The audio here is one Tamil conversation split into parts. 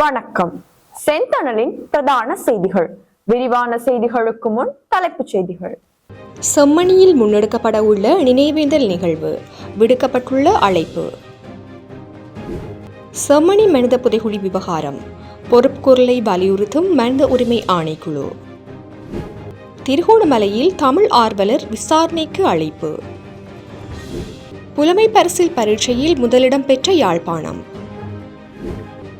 வணக்கம். செந்தணலின் பிரதான செய்திகள். விரிவான செய்திகளுக்கு முன் தலைப்புச் செய்திகள். செம்மணியில் முன்னெடுக்கப்பட உள்ள நினைவேந்தல் நிகழ்வு. விடுக்கப்பட்டுள்ள அழைப்பு. செம்மணி மனித புதைகுழி விவகாரம். பொறுப்புக்கூறலை வலியுறுத்தும் மனித உரிமை ஆணைக்குழு. திருகோணமலையில் தமிழ் ஆர்வலர் விசாரணைக்கு அழைப்பு. புலமை பரிசில் பரீட்சையில் முதலிடம் பெற்ற யாழ்ப்பாணம்.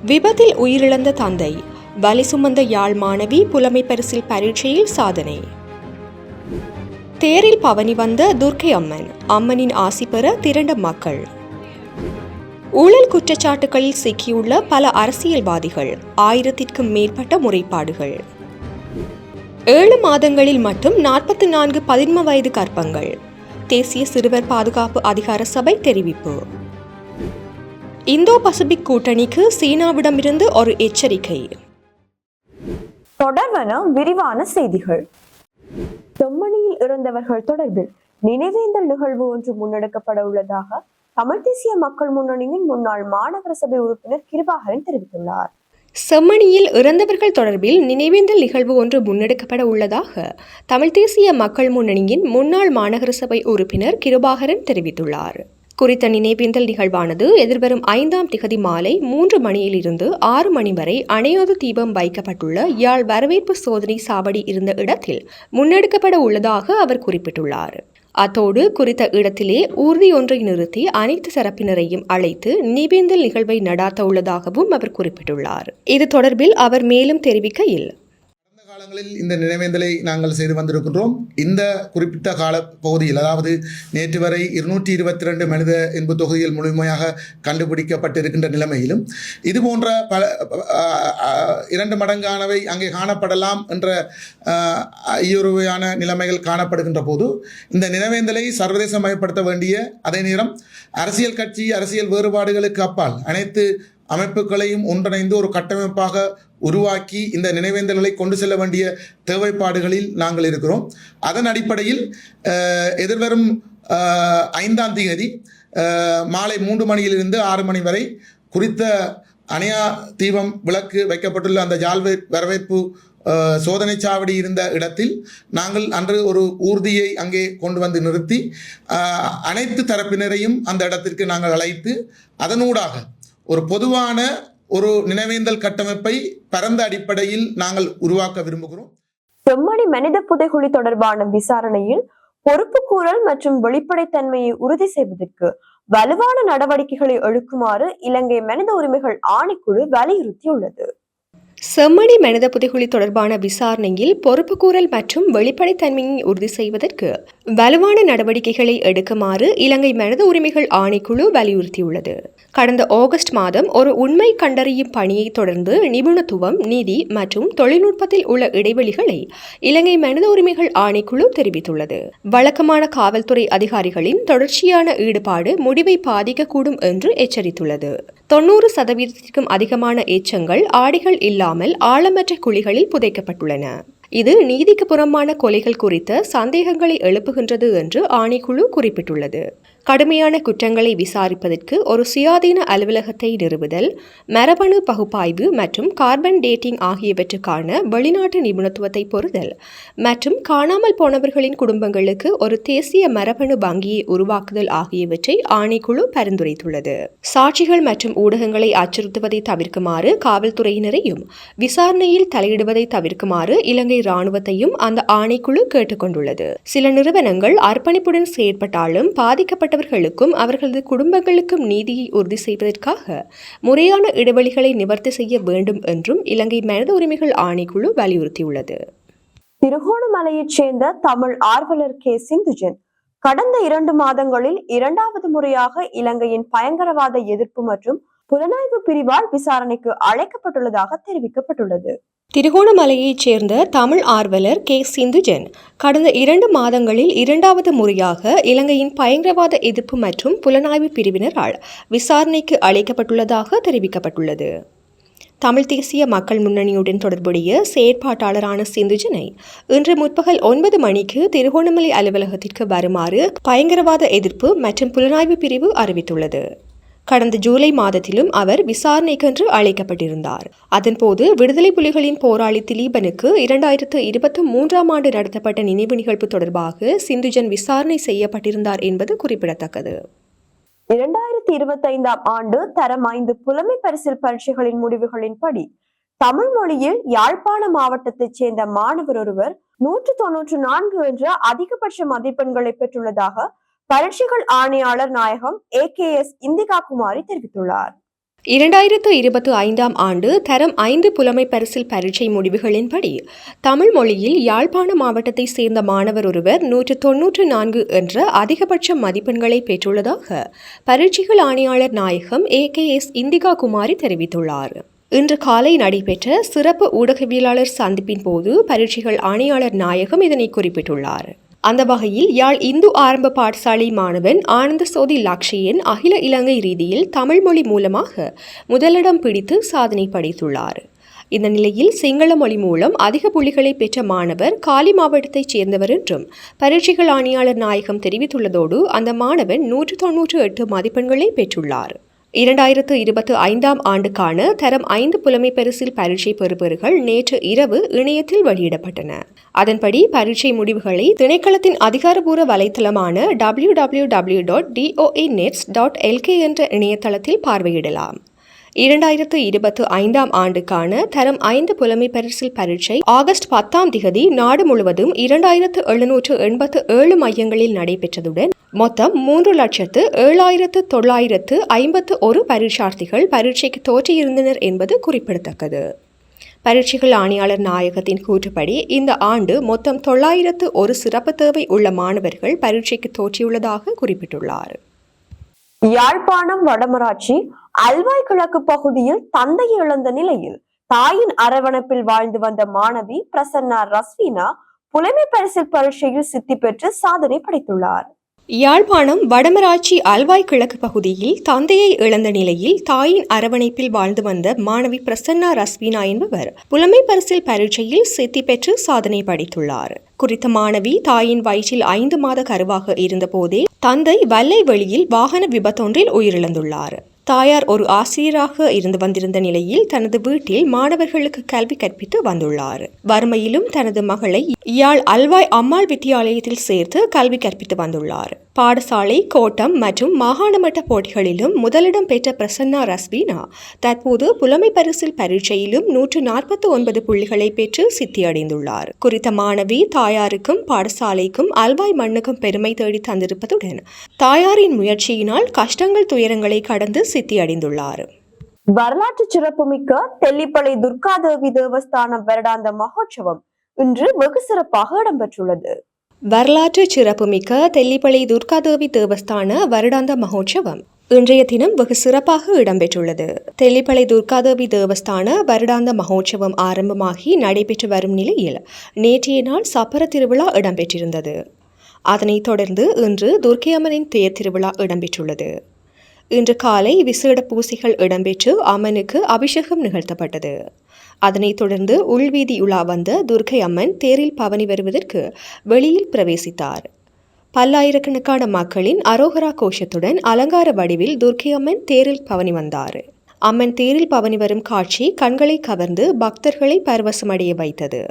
விபத்தில் உயிரிழந்த தந்தை வலி சுமந்த யாழ் மாணவி புலமை பரிசில் பரீட்சையில் சாதனை. தேரில் பவனி வந்த துர்க்கை அம்மன் அம்மனின் ஆசி பெற திரண்ட மக்கள். ஊழல் குற்றச்சாட்டுகளில் சிக்கியுள்ள பல அரசியல்வாதிகள் ஆயிரத்திற்கும் மேற்பட்ட முறைப்பாடுகள். ஏழு மாதங்களில் மட்டும் நாற்பத்தி நான்கு பதின்ம வயது கற்பங்கள் தேசிய சிறுவர் பாதுகாப்பு அதிகார சபை தெரிவிப்பு. இந்தோ பசிபிக் கூட்டணிக்கு சீனாவிடமிருந்து ஒரு எச்சரிக்கை. தொடர்வன விரிவான செய்திகள். செம்மணியில் இறந்தவர்கள் தொடர்பில் நினைவேந்தல் நிகழ்வு ஒன்று முன்னெடுக்கப்பட உள்ளதாக தமிழ் தேசிய மக்கள் முன்னணியின் முன்னாள் மாநகர சபை உறுப்பினர் கிருபாகரன் தெரிவித்துள்ளார். செம்மணியில் இறந்தவர்கள் தொடர்பில் நினைவேந்தல் நிகழ்வு ஒன்று முன்னெடுக்கப்பட உள்ளதாக தமிழ் தேசிய மக்கள் முன்னணியின் முன்னாள் மாநகர சபை உறுப்பினர் கிருபாகரன் தெரிவித்துள்ளார். குறித்த நினைவேந்தல் நிகழ்வானது எதிர்வரும் ஐந்தாம் திகதி மாலை மூன்று மணியிலிருந்து ஆறு மணி வரை அணையாத தீபம் வைக்கப்பட்டுள்ள யாழ் வரவேற்பு சோதனை சாவடி இருந்த இடத்தில் முன்னெடுக்கப்பட உள்ளதாக அவர் குறிப்பிட்டுள்ளார். அத்தோடு குறித்த இடத்திலே ஊர்தி ஒன்றை நிறுத்தி அனைத்து தரப்பினரையும் அழைத்து நிபேந்தல் நிகழ்வை நடாத்த உள்ளதாகவும் அவர் குறிப்பிட்டுள்ளார். இது தொடர்பில் அவர் மேலும் தெரிவிக்கையில் காலங்களில் இந்த நினைவேந்தலை நாங்கள் செய்து வந்திருக்கின்றோம். இந்த குறிப்பிட்ட கால பகுதியில் அதாவது நேற்று வரை இருநூற்றி இருபத்தி ரெண்டு மனித இன்பு தொகுதியில் முழுமையாக கண்டுபிடிக்கப்பட்டிருக்கின்ற நிலைமையிலும் இது போன்ற பல இரண்டு மடங்கானவை அங்கே காணப்படலாம் என்ற ஐயுறுவையான நிலைமைகள் காணப்படுகின்ற போது இந்த நினைவேந்தலை சர்வதேசமயப்படுத்த வேண்டிய அதே நேரம் அரசியல் கட்சி அரசியல் வேறுபாடுகளுக்கு அப்பால் அனைத்து அமைப்புகளையும் ஒன்றிணைந்து ஒரு கட்டமைப்பாக உருவாக்கி இந்த நினைவேந்தல்களை கொண்டு செல்ல வேண்டிய தேவைப்பாடுகளில் நாங்கள் இருக்கிறோம். அதன் அடிப்படையில் எதிர்வரும் ஐந்தாம் தேதி மாலை மூன்று மணியிலிருந்து ஆறு மணி வரை குறித்த அணையா தீபம் விளக்கு வைக்கப்பட்டுள்ள அந்த ஜால்வே வரவேற்பு சோதனை சாவடி இருந்த இடத்தில் நாங்கள் அன்று ஒரு ஊர்தியை அங்கே கொண்டு வந்து நிறுத்தி அனைத்து தரப்பினரையும் அந்த இடத்திற்கு நாங்கள் அழைத்து அதனூடாக ஒரு பொதுவான ஒரு நினைவேந்தல் கட்டமைப்பை பரந்த அடிப்படையில் நாங்கள் உருவாக்க விரும்புகிறோம். செம்மணி மனித புதைகுழி தொடர்பான விசாரணையில் பொறுப்புக்கூறல் மற்றும் வெளிப்படைத்தன்மையை உறுதி செய்வதற்கு வலுவான நடவடிக்கைகளை எடுக்குமாறு இலங்கை மனித உரிமைகள் ஆணைக்குழு வலியுறுத்தியுள்ளது. செம்மணி மனித புதைகுழி தொடர்பான விசாரணையில் பொறுப்புக்கூறல் மற்றும் வெளிப்படைத்தன்மையை உறுதி செய்வதற்கு வலுவான நடவடிக்கைகளை எடுக்குமாறு இலங்கை மனித உரிமைகள் ஆணைக்குழு வலியுறுத்தியுள்ளது. கடந்த ஆகஸ்ட் மாதம் ஒரு உண்மை கண்டறியும் பணியை தொடர்ந்து நிபுணத்துவம் நிதி மற்றும் தொழில்நுட்பத்தில் உள்ள இடைவெளிகளை இலங்கை மனித உரிமைகள் ஆணைக்குழு தெரிவித்துள்ளது. வழக்கமான காவல்துறை அதிகாரிகளின் தொடர்ச்சியான ஈடுபாடு முடிவை பாதிக்கக்கூடும் என்று எச்சரித்துள்ளது. தொண்ணூறு சதவீதத்திற்கும் அதிகமான எச்சங்கள் ஆடைகள் இல்லாமல் ஆழமற்ற குழிகளில் புதைக்கப்பட்டுள்ளன. இது நீதிக்கு புறம்பான கொலைகள் குறித்த சந்தேகங்களை எழுப்புகின்றது என்று ஆணைக்குழு குறிப்பிட்டுள்ளது. கடுமையான குற்றங்களை விசாரிப்பதற்கு ஒரு சுயாதீன அலுவலகத்தை நிறுவுதல் மரபணு பகுப்பாய்வு மற்றும் கார்பன் டேட்டிங் ஆகியவற்றுக்கான வெளிநாட்டு நிபுணத்துவத்தை பொறுதல் மற்றும் காணாமல் போனவர்களின் குடும்பங்களுக்கு ஒரு தேசிய மரபணு வங்கியை உருவாக்குதல் ஆகியவற்றை ஆணைக்குழு பரிந்துரைத்துள்ளது. சாட்சிகள் மற்றும் ஊடகங்களை அச்சுறுத்துவதை தவிர்க்குமாறு காவல்துறையினரையும் விசாரணையில் தலையிடுவதை தவிர்க்குமாறு இலங்கை ராணுவத்தையும் அந்த ஆணைக்குழு கேட்டுக்கொண்டுள்ளது. சில நிறுவனங்கள் அர்ப்பணிப்புடன் செயற்பட்டாலும் பாதிக்கப்பட்ட பாதிக்கப்பட்டவர்களுக்கும் அவர்களது குடும்பங்களுக்கும் நீதியை உறுதி செய்வதற்காக முறையான இடைவெளிகளை நிவர்த்தி செய்ய வேண்டும் என்றும் இலங்கை மனித உரிமைகள் ஆணைக்குழு வலியுறுத்தியுள்ளது. திருகோணமலையைச் சேர்ந்த தமிழ் ஆர்வலர் கே. சிந்துஜன் கடந்த இரண்டு மாதங்களில் இரண்டாவது முறையாக இலங்கையின் பயங்கரவாத எதிர்ப்பு மற்றும் புலனாய்வு பிரிவால் விசாரணைக்கு அழைக்கப்பட்டுள்ளதாக தெரிவிக்கப்பட்டுள்ளது. திருகோணமலையைச் சேர்ந்த தமிழ் ஆர்வலர் கே. சிந்துஜன் கடந்த இரண்டு மாதங்களில் இரண்டாவது முறையாக இலங்கையின் பயங்கரவாத எதிர்ப்பு மற்றும் புலனாய்வு பிரிவினரால் விசாரணைக்கு அழைக்கப்பட்டுள்ளதாக தெரிவிக்கப்பட்டுள்ளது. தமிழ் தேசிய மக்கள் முன்னணியுடன் தொடர்புடைய செயற்பாட்டாளரான சிந்துஜனை இன்று முற்பகல் ஒன்பது மணிக்கு திருகோணமலை அலுவலகத்திற்கு வருமாறு பயங்கரவாத எதிர்ப்பு மற்றும் புலனாய்வு பிரிவு அறிவித்துள்ளது. கடந்த ஜூலை மாதத்திலும் அவர் விசாரணைக்கென்று அழைக்கப்பட்டிருந்தார். அதன்போது விடுதலை புலிகளின் போராளி திலீபனுக்கு இரண்டாயிரத்து இருபத்தி மூன்றாம் ஆண்டு நடத்தப்பட்ட நினைவு நிகழ்வு தொடர்பாக சிந்துஜன் விசாரணை செய்யப்பட்டிருந்தார் என்பது குறிப்பிடத்தக்கது. இரண்டாயிரத்தி இருபத்தி ஐந்தாம் ஆண்டு தரம் ஐந்து புலமை பரிசில் பரீட்சைகளின் முடிவுகளின்படி தமிழ் மொழியில் யாழ்ப்பாண மாவட்டத்தைச் சேர்ந்த மாணவர் ஒருவர் நூற்று தொன்னூற்று நான்கு என்ற அதிகபட்ச மதிப்பெண்களை பெற்றுள்ளதாக பரீட்சைகள் ஆணையாளர் நாயகம் A K S Indika Kumari தெரிவித்துள்ளார். இரண்டாயிரத்து இருபத்தி ஐந்தாம் ஆண்டு தரம் ஐந்து புலமை பரிசில் பரீட்சை முடிவுகளின்படி தமிழ் மொழியில் யாழ்ப்பாண மாவட்டத்தை சேர்ந்த மாணவர் ஒருவர் நூற்று தொன்னூற்று நான்கு என்ற அதிகபட்ச மதிப்பெண்களை பெற்றுள்ளதாக பரீட்சைகள் ஆணையாளர் நாயகம் A K S Indika Kumari தெரிவித்துள்ளார். இன்று காலை நடைபெற்ற சிறப்பு ஊடகவியலாளர் சந்திப்பின் போது பரீட்சைகள் ஆணையாளர் நாயகம் இதனை குறிப்பிட்டுள்ளார். அந்த வகையில் யாழ் இந்து ஆரம்ப பாடசாலை மாணவன் ஆனந்த சோதி லாக்ஷியன் அகில இலங்கை ரீதியில் தமிழ் மொழி மூலமாக முதலிடம் பிடித்து சாதனை படைத்துள்ளார். இந்த நிலையில் சிங்கள மொழி மூலம் அதிக புள்ளிகளை பெற்ற மாணவர் காலி மாவட்டத்தைச் சேர்ந்தவர் என்றும் பரீட்சைகள் ஆணையாளர் நாயகம் தெரிவித்துள்ளதோடு அந்த மாணவன் நூற்று தொன்னூற்று எட்டு மதிப்பெண்களை பெற்றுள்ளார். இரண்டாயிரத்து இருபத்தி ஐந்தாம் ஆண்டுக்கான தரம் ஐந்து புலமை பரிசில் பரீட்சை பெறுபவர்கள் நேற்று இரவு இணையத்தில் வெளியிடப்பட்டன. அதன்படி பரீட்சை முடிவுகளை திணைக்களத்தின் அதிகாரபூர்வ வலைத்தளமான W W W dot DOE nets dot LK என்ற இணையதளத்தில் பார்வையிடலாம். இரண்டாயிரத்து இருபத்து ஐந்தாம் ஆண்டுக்கான தரம் ஐந்து புலமை பரிசில் பரீட்சை ஆகஸ்ட் பத்தாம் திகதி நாடு முழுவதும் இரண்டாயிரத்து எழுநூற்று எண்பத்து ஏழு மையங்களில் நடைபெற்றதுடன் மொத்தம் மூன்று லட்சத்து ஏழாயிரத்து தொள்ளாயிரத்து ஐம்பத்து ஒரு பரீட்சார்த்திகள் பரீட்சைக்கு தோற்றியிருந்தனர் என்பது குறிப்பிடத்தக்கது. பரீட்சைகள் ஆணையாளர் நாயகத்தின் கூற்றுப்படி இந்த ஆண்டு மொத்தம் தொள்ளாயிரத்து ஒரு சிறப்பு தேவை உள்ள மாணவர்கள் பரீட்சைக்கு தோற்றியுள்ளதாக குறிப்பிட்டுள்ளார். யாழ்ப்பாணம் வடமராட்சி அல்வாய் கிழக்கு பகுதியில் தந்தையை இழந்த நிலையில் தாயின் அரவணைப்பில் வாழ்ந்து வந்த மாணவி பிரசன்னா ரஸ்வீனா புலமை பரிசில் பரீட்சையில் சித்தி பெற்று சாதனை படைத்துள்ளார். யாழ்ப்பாணம் வடமராட்சி அல்வாய் கிழக்கு பகுதியில் தந்தையை இழந்த நிலையில் தாயின் அரவணைப்பில் வாழ்ந்து வந்த மாணவி பிரசன்னா ரஸ்வீனா என்பவர் புலமை பரிசில் பரீட்சையில் சித்தி பெற்று சாதனை படைத்துள்ளார். குறித்த மாணவி தாயின் வயிற்றில் ஐந்து மாத கருவாக இருந்தபோதே தந்தை வல்லை வெளியில் வாகன விபத்தொன்றில் உயிரிழந்துள்ளார். தாயார் ஒரு ஆசிரியராக இருந்து வந்திருந்த நிலையில் தனது வீட்டில் மாணவர்களுக்கு கல்வி கற்பித்து வந்துள்ளார். வறுமையிலும் தனது மகளை இயாழ் அல்வாய் அம்மாள் வித்தியாலயத்தில் சேர்த்து கல்வி கற்பித்து வந்துள்ளார். பாடசாலை கோட்டம் மற்றும் மாகாண மட்ட போட்டிகளிலும் முதலிடம் பெற்ற பிரசன்னா ரஸ்பீனா தற்போது புலமை பரிசில் பரீட்சையிலும் நூற்று நாற்பத்தி ஒன்பது புள்ளிகளை பெற்று சித்தியடைந்துள்ளார். குறித்த மாணவி தாயாருக்கும் பாடசாலைக்கும் அல்வாய் மண்ணுக்கும் பெருமை தேடி தந்திருப்பதுடன் தாயாரின் முயற்சியினால் கஷ்டங்கள் துயரங்களை கடந்து சித்தியடைந்துள்ளார். வரலாற்று சிறப்புமிக்க தெல்லிப்பளை துர்காதேவி தேவஸ்தான வருடாந்த மகோற்சவம் இன்று வெகு சிறப்பாக இடம்பெற்றுள்ளது. வரலாற்று சிறப்புமிக்க தெல்லிப்பளை துர்காதேவி தேவஸ்தான வருடாந்த மகோற்சவம் இன்றைய தினம் வெகு சிறப்பாக இடம்பெற்றுள்ளது. தெல்லிப்பளை துர்காதேவி தேவஸ்தான வருடாந்த மகோற்சவம் ஆரம்பமாகி நடைபெற்று வரும் நிலையில் நேற்றைய நாள் சப்பர திருவிழா இடம்பெற்றிருந்தது. அதனைத் தொடர்ந்து இன்று துர்க்கையம்மனின் தேர் திருவிழா இடம்பெற்றுள்ளது. இன்று காலை விசேட பூசைகள் இடம்பெற்று அம்மனுக்கு அபிஷேகம் நிகழ்த்தப்பட்டது. அதனைத் தொடர்ந்து உள்வீதி உலா வந்த துர்க்கை அம்மன் தேரில் பவனி வருவதற்கு வெளியில் பிரவேசித்தார். பல்லாயிரக்கணக்கான மக்களின் அரோகரா கோஷத்துடன் அலங்கார வடிவில் துர்க்கை அம்மன் தேரில் பவனி வந்தார். அம்மன் தேரில் பவனி வரும் காட்சி கண்களை கவர்ந்து பக்தர்களை பரவசமடைய வைத்தது.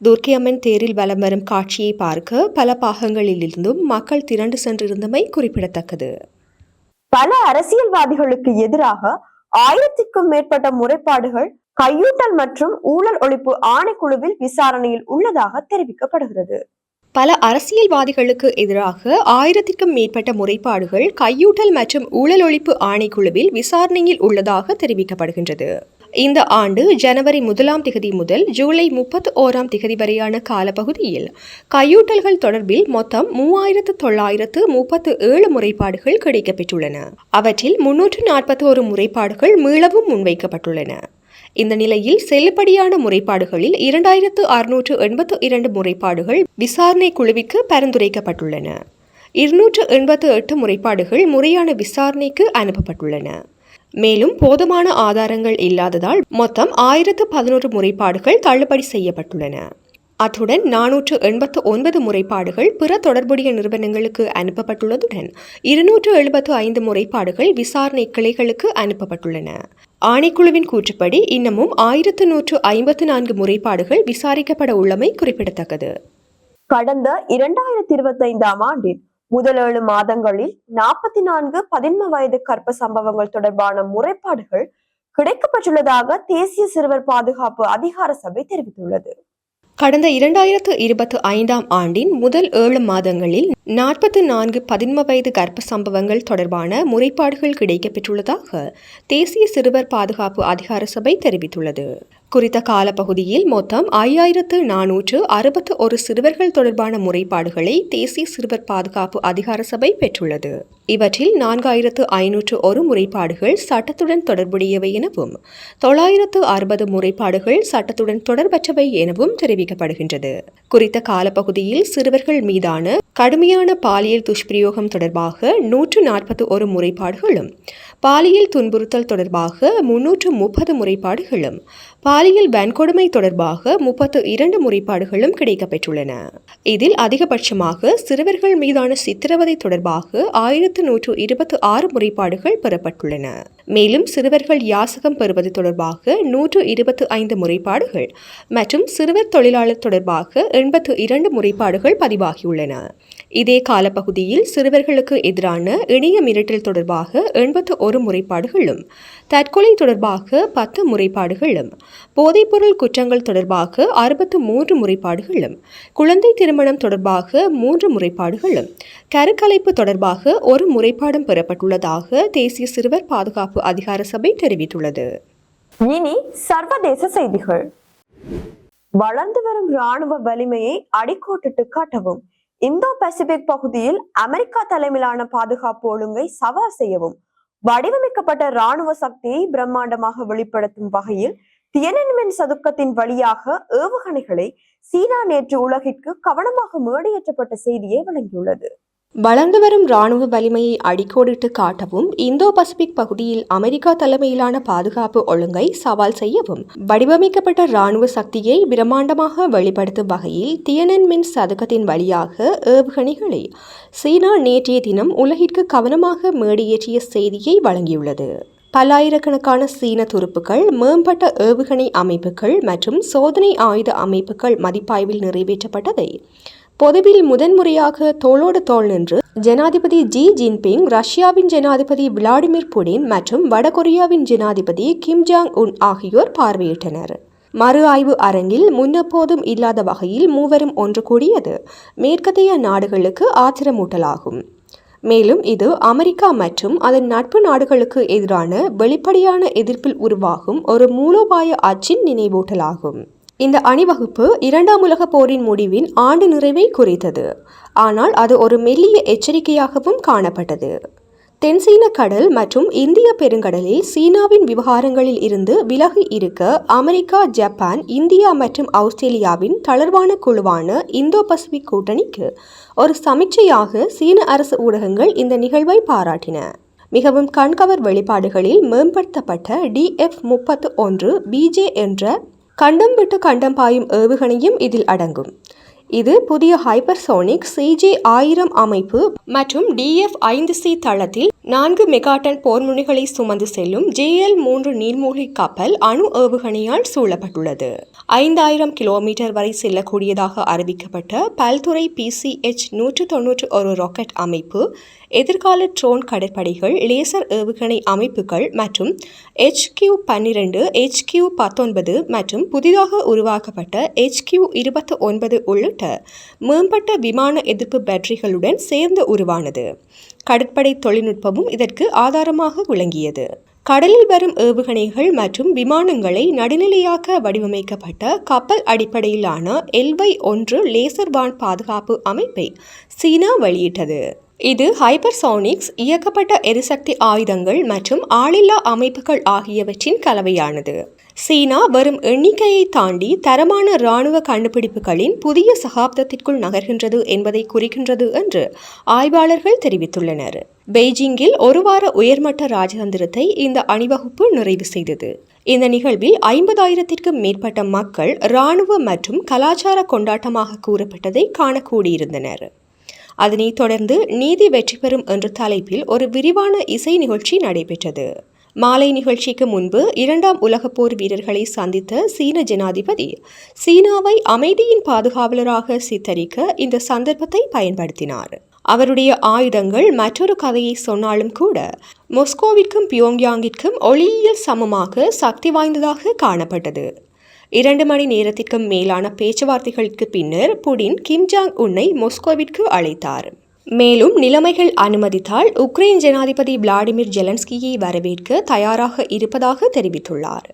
துர்க்கை அம்மன் தேரில் வலம் வரும் காட்சியை பார்க்க பல பாகங்களிலிருந்தும் மக்கள் திரண்டு சென்றிருந்தமை குறிப்பிடத்தக்கது. பல அரசியல்வாதிகளுக்கு எதிராக ஆயிரத்திற்கும் மேற்பட்ட முறைப்பாடுகள் கையூட்டல் மற்றும் ஊழல் ஒழிப்பு ஆணைக்குழுவில் விசாரணையில் உள்ளதாக தெரிவிக்கப்படுகிறது. பல அரசியல்வாதிகளுக்கு எதிராக ஆயிரத்திற்கும் மேற்பட்ட முறைப்பாடுகள் கையூட்டல் மற்றும் ஊழல் ஒழிப்பு ஆணைக்குழுவில் விசாரணையில் உள்ளதாக தெரிவிக்கப்படுகின்றது. இந்த ஆண்டு ஜனவரி முதலாம் திகதி முதல் ஜூலை முப்பத்தி ஓராம் திகதி வரையான காலப்பகுதியில் கையூட்டல்கள் தொடர்பில் மொத்தம் மூவாயிரத்து தொள்ளாயிரத்து முப்பத்து ஏழு முறைப்பாடுகள் கிடைக்கப்பெற்றுள்ளன. அவற்றில் முன்னூற்று நாற்பத்தி ஒரு முறைப்பாடுகள் மீளவும் முன்வைக்கப்பட்டுள்ளன. இந்த நிலையில் செல்லுபடியான முறைப்பாடுகளில் இரண்டாயிரத்து அறுநூற்று எண்பத்து இரண்டு முறைப்பாடுகள் விசாரணை குழுவிற்கு பரிந்துரைக்கப்பட்டுள்ளன. இருநூற்று எண்பத்து எட்டு முறைப்பாடுகள் முறையான விசாரணைக்கு அனுப்பப்பட்டுள்ளன. மேலும் போதுமான ஆதாரங்கள் இல்லாததால் மொத்தம் ஆயிரத்து பதினோரு முறைப்பாடுகள் தள்ளுபடி செய்யப்பட்டுள்ளன. அத்துடன் நானூற்று எண்பத்து ஒன்பது முறைப்பாடுகள் பிற தொடர்புடைய நிறுவனங்களுக்கு அனுப்பப்பட்டுள்ளதுடன் இருநூற்று எழுபத்து ஐந்து முறைப்பாடுகள் விசாரணை கிளைகளுக்கு அனுப்பப்பட்டுள்ளன. ஆணைக்குழுவின் கூற்றுப்படி இன்னமும் ஆயிரத்து நூற்று ஐம்பத்து நான்கு முறைப்பாடுகள் விசாரிக்கப்பட உள்ளமை குறிப்பிடத்தக்கது. கடந்த இரண்டாயிரத்தி இருபத்தைந்தாம் ஆண்டில் முதல் ஏழு மாதங்களில் நாற்பத்தி நான்கு பதின்ம வயது கற்ப சம்பவங்கள் தொடர்பான முறைப்பாடுகள் கிடைக்கப்பெற்றுள்ளதாக தேசிய சிறுவர் பாதுகாப்பு அதிகார சபை தெரிவித்துள்ளது. கடந்த இரண்டாயிரத்து இருபத்து ஐந்தாம் ஆண்டின் முதல் ஏழு மாதங்களில் நாற்பத்து நான்கு பதின்ம வயது கர்ப்ப சம்பவங்கள் தொடர்பான முறைப்பாடுகள் கிடைக்கப்பெற்றுள்ளதாக தேசிய சிறுவர் பாதுகாப்பு அதிகார சபை தெரிவித்துள்ளது. குறித்த காலப்பகுதியில் மொத்தம் ஐயாயிரத்து நானூற்று அறுபத்து ஒரு சிறுவர்கள் தொடர்பான முறைப்பாடுகளை தேசிய சிறுவர் பாதுகாப்பு அதிகார சபை பெற்றுள்ளது. இவற்றில் நான்காயிரத்து ஐநூற்று ஒரு முறைப்பாடுகள் சட்டத்துடன் தொடர்புடையவை எனவும் தொள்ளாயிரத்து அறுபது முறைப்பாடுகள் சட்டத்துடன் தொடர்பற்றவை எனவும் தெரிவிக்கப்படுகின்றது. குறித்த காலப்பகுதியில் சிறுவர்கள் மீதான கடுமையான பாலியல் துஷ்பிரயோகம் தொடர்பாக நூற்று நாற்பத்து ஒரு முறைப்பாடுகளும் பாலியல் துன்புறுத்தல் தொடர்பாக முன்னூற்று முப்பது முறைப்பாடுகளும் பாலியல் வன்கொடுமை தொடர்பாக முப்பத்து இரண்டு முறைப்பாடுகளும் கிடைக்கப்பெற்றுள்ளன. இதில் அதிகபட்சமாக சிறுவர்கள் மீதான சித்திரவதை தொடர்பாக ஆயிரத்து நூற்று இருபத்தி ஆறு முறைப்பாடுகள் பெறப்பட்டுள்ளன. மேலும் சிறுவர்கள் யாசகம் பெறுவது தொடர்பாக நூற்று இருபத்து ஐந்து முறைப்பாடுகள் மற்றும் சிறுவர் தொழிலாளர் தொடர்பாக எண்பத்து இரண்டு முறைப்பாடுகள் பதிவாகியுள்ளன. இதே காலப்பகுதியில் சிறுவர்களுக்கு எதிரான இணைய மிரட்டல் தொடர்பாக எண்பத்து ஒரு முறைப்பாடுகளும் தற்கொலை தொடர்பாக பத்து முறைப்பாடுகளும் போதைப்பொருள் குற்றங்கள் தொடர்பாக அறுபத்து மூன்று முறைப்பாடுகளும் குழந்தை திருமணம் தொடர்பாக மூன்று முறைப்பாடுகளும் கருக்கலைப்பு தொடர்பாக ஒரு முறைப்பாடும் பெறப்பட்டுள்ளதாக தேசிய சிறுவர் பாதுகாப்பு அதிகார சபை தெரிவித்துள்ளது. இனி சர்வதேச செய்திகள். வளர்ந்து வரும் ராணுவ வலிமையை அடிக்கோட்டிட்டு காட்டவும் இந்தோ பசிபிக் பகுதியில் அமெரிக்கா தலைமையிலான பாதுகாப்பு ஒழுங்கை சவால் செய்யவும் வடிவமைக்கப்பட்ட ராணுவ சக்தியை பிரம்மாண்டமாக வெளிப்படுத்தும் வகையில் தியனன்மென் சதுக்கத்தின் வழியாக ஏவுகணைகளை சீனா நேற்று உலகிற்கு கவனமாக மேடையேற்றப்பட்ட செய்தியை வழங்கியுள்ளது. வளர்ந்து வரும் ராணுவ வலிமையை அடிக்கோடிட்டு காட்டவும் இந்தோ பசிபிக் பகுதியில் அமெரிக்கா தலைமையிலான பாதுகாப்பு ஒழுங்கை சவால் செய்யவும் வடிவமைக்கப்பட்ட ராணுவ சக்தியை பிரம்மாண்டமாக வெளிப்படுத்தும் வகையில் தியனன்மென் சதுக்கத்தின் வழியாக ஏவுகணைகளை சீனா நேற்றைய தினம் உலகிற்கு கவனமாக மேடியேற்றிய செய்தியை வழங்கியுள்ளது. பல்லாயிரக்கணக்கான சீன துருப்புக்கள் மேம்பட்ட ஏவுகணை அமைப்புகள் மற்றும் சோதனை ஆயுத அமைப்புகள் மதிப்பாய்வில் நிறைவேற்றப்பட்டதை பொதுவில் முதன்முறையாக தோளோடு தோள் நின்று ஜனாதிபதி ஜி ஜின்பிங் ரஷ்யாவின் ஜனாதிபதி விளாடிமிர் புடின் மற்றும் வடகொரியாவின் ஜனாதிபதி கிம் ஜாங் உன் ஆகியோர் பார்வையிட்டனர். மறு ஆய்வு அரங்கில் முன்னெப்போதும் இல்லாத வகையில் மூவரும் ஒன்று கூடியது மேற்கத்திய நாடுகளுக்கு ஆத்திரமூட்டலாகும். மேலும் இது அமெரிக்கா மற்றும் அதன் நட்பு நாடுகளுக்கு எதிரான வெளிப்படையான எதிர்ப்பில் உருவாகும் ஒரு மூலோபாய அச்சின் நினைவூட்டலாகும். இந்த அணிவகுப்பு இரண்டாம் உலகப் போரின் முடிவின் ஆண்டு நிறைவை குறித்தது. ஆனால் அது ஒரு மெல்லிய எச்சரிக்கையாகவும் காணப்பட்டது. தென்சீன கடல் மற்றும் இந்திய பெருங்கடலில் சீனாவின் விவகாரங்களில் இருந்து விலகி இருக்க அமெரிக்கா ஜப்பான் இந்தியா மற்றும் ஆஸ்திரேலியாவின் தளர்வான குழுவான இந்தோ பசிபிக் கூட்டணிக்கு ஒரு சமிச்சையாக சீன அரசு ஊடகங்கள் இந்த நிகழ்வை பாராட்டின. மிகவும் கண்கவர் வெளிப்பாடுகளில் மேம்படுத்தப்பட்ட டிஎஃப் முப்பத்து ஒன்று பிஜே என்ற கண்டம் விட்டு கண்டம் பாயும் ஏவுகணையும் இதில் அடங்கும். இது புதிய ஹைப்பர்சோனிக் சிஜே ஆயிரம் அமைப்பு மற்றும் டிஎஃப் ஐந்து சி தளத்தில் நான்கு மெகாட்டன் போர்முனைகளை சுமந்து செல்லும் ஜேஎல் மூன்று நீர்மூழ்கி கப்பல் அணு ஏவுகணையால் சூழப்பட்டுள்ளது. ஐந்தாயிரம் கிலோமீட்டர் வரை செல்லக்கூடியதாக அறிவிக்கப்பட்ட பல்துறை பிசிஎச் நூற்று தொன்னூற்று ஒரு ராக்கெட் அமைப்பு எதிர்கால ட்ரோன் கடற்படைகள் லேசர் ஏவுகணை அமைப்புகள் மற்றும் HQ பன்னிரண்டு HQ பத்தொன்பது மற்றும் புதிதாக உருவாக்கப்பட்ட HQ இருபத்தி ஒன்பது உள்ளிட்ட மேம்பட்ட விமான எதிர்ப்பு பேட்டரிகளுடன் சேர்ந்து உருவானது. கடற்படை தொழில்நுட்பமும் இதற்கு ஆதாரமாக விளங்கியது. கடலில் வரும் ஏவுகணைகள் மற்றும் விமானங்களை நடுநிலையாக்க வடிவமைக்கப்பட்ட கப்பல் அடிப்படையிலான எல்வை ஒன்று லேசர் வான் பாதுகாப்பு அமைப்பை சீனா வெளியிட்டது. இது ஹைப்பர்சோனிக்ஸ் இயக்கப்பட்ட எரிசக்தி ஆயுதங்கள் மற்றும் ஆளில்லா அமைப்புகள் ஆகியவற்றின் கலவையானது. சீனா வரும் எண்ணிக்கையை தாண்டி தரமான இராணுவ கண்டுபிடிப்புகளின் புதிய சகாப்தத்திற்குள் நகர்கின்றது என்பதை குறிக்கின்றது என்று ஆய்வாளர்கள் தெரிவித்துள்ளனர். பெய்ஜிங்கில் ஒரு வார உயர்மட்ட ராஜதந்திரத்தை இந்த அணிவகுப்பு நிறைவு செய்தது. இந்த நிகழ்வில் ஐம்பதாயிரத்திற்கும் மேற்பட்ட மக்கள் இராணுவ மற்றும் கலாச்சார கொண்டாட்டமாக கூறப்பட்டதை காணக்கூடியிருந்தனர் அதனைத் தொடர்ந்து நீதி வெற்றி பெறும் என்ற தலைப்பில் ஒரு விரிவான இசை நிகழ்ச்சி நடைபெற்றது. மாலை நிகழ்ச்சிக்கு முன்பு இரண்டாம் உலகப் போர் வீரர்களை சந்தித்த சீன ஜனாதிபதி சீனாவை அமைதியின் பாதுகாவலராக சித்தரிக்க இந்த சந்தர்ப்பத்தை பயன்படுத்தினார். அவருடைய ஆயுதங்கள் மற்றொரு கதையை சொன்னாலும் கூட மொஸ்கோவிற்கும் பியோங்யாங்கிற்கும் ஒளியியல் சமமாக சக்தி வாய்ந்ததாக காணப்பட்டது. இரண்டு மணி நேரத்திற்கும் மேலான பேச்சுவார்த்தைகளுக்கு பின்னர் புடின் கிம் ஜாங் உன்னை மொஸ்கோவிற்கு அழைத்தார். மேலும் நிலைமைகள் அனுமதித்தால் உக்ரைன் ஜனாதிபதி விளாடிமிர் ஜெலன்ஸ்கியை வரவேற்க தயாராக இருப்பதாக தெரிவித்துள்ளார்.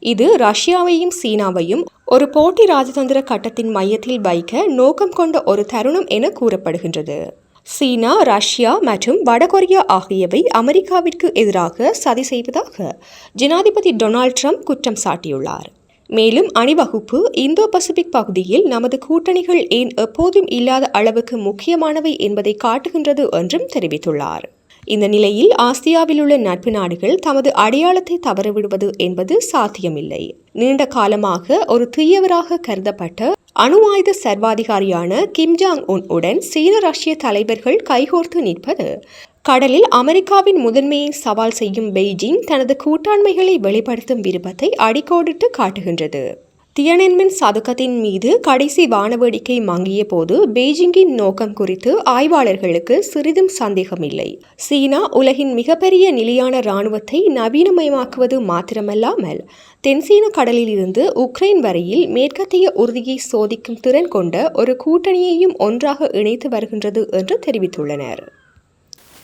இது ரஷ்யாவையும் சீனாவையும் ஒரு போட்டி ராஜதந்திர கட்டத்தின் மையத்தில் வைக்க நோக்கம் கொண்ட ஒரு தருணம் என கூறப்படுகின்றது. சீனா ரஷ்யா மற்றும் வடகொரியா ஆகியவை அமெரிக்காவிற்கு எதிராக சதி செய்வதாக ஜனாதிபதி டொனால்ட் ட்ரம்ப் குற்றம் சாட்டியுள்ளார். மேலும் அணிவகுப்பு இந்தோ பசிபிக் பகுதியில் நமது கூட்டணிகள் ஏன் எப்போதும் இல்லாத அளவுக்கு முக்கியமானவை என்பதை காட்டுகின்றது என்றும் தெரிவித்துள்ளார். இந்த நிலையில் ஆசியாவில் உள்ள நட்பு நாடுகள் தமது அடையாளத்தை தவறவிடுவது என்பது சாத்தியமில்லை. நீண்ட காலமாக ஒரு தீயவராக கருதப்பட்ட அணு ஆயுத சர்வாதிகாரியான கிம் ஜாங் உன் உடன் சீன ரஷ்ய தலைவர்கள் கைகோர்த்து நிற்பது கடலில் அமெரிக்காவின் முதன்மையை சவால் செய்யும் பெய்ஜிங் தனது கூட்டாண்மைகளை வெளிப்படுத்தும் விருப்பத்தை அடிக்கோடிட்டு காட்டுகின்றது. தியனென்மின் சதுக்கத்தின் மீது கடைசி வானவேடிக்கை மங்கிய போது பெய்ஜிங்கின் நோக்கம் குறித்து ஆய்வாளர்களுக்கு சிறிதும் சந்தேகமில்லை. சீனா உலகின் மிகப்பெரிய நிலையான இராணுவத்தை நவீனமயமாக்குவது மாத்திரமல்லாமல் தென்சீன கடலில் இருந்து உக்ரைன் வரையில் மேற்கத்திய உறுதியை சோதிக்கும் திறன் கொண்ட ஒரு கூட்டணியையும் ஒன்றாக இணைத்து வருகின்றது என்று தெரிவித்துள்ளனர்.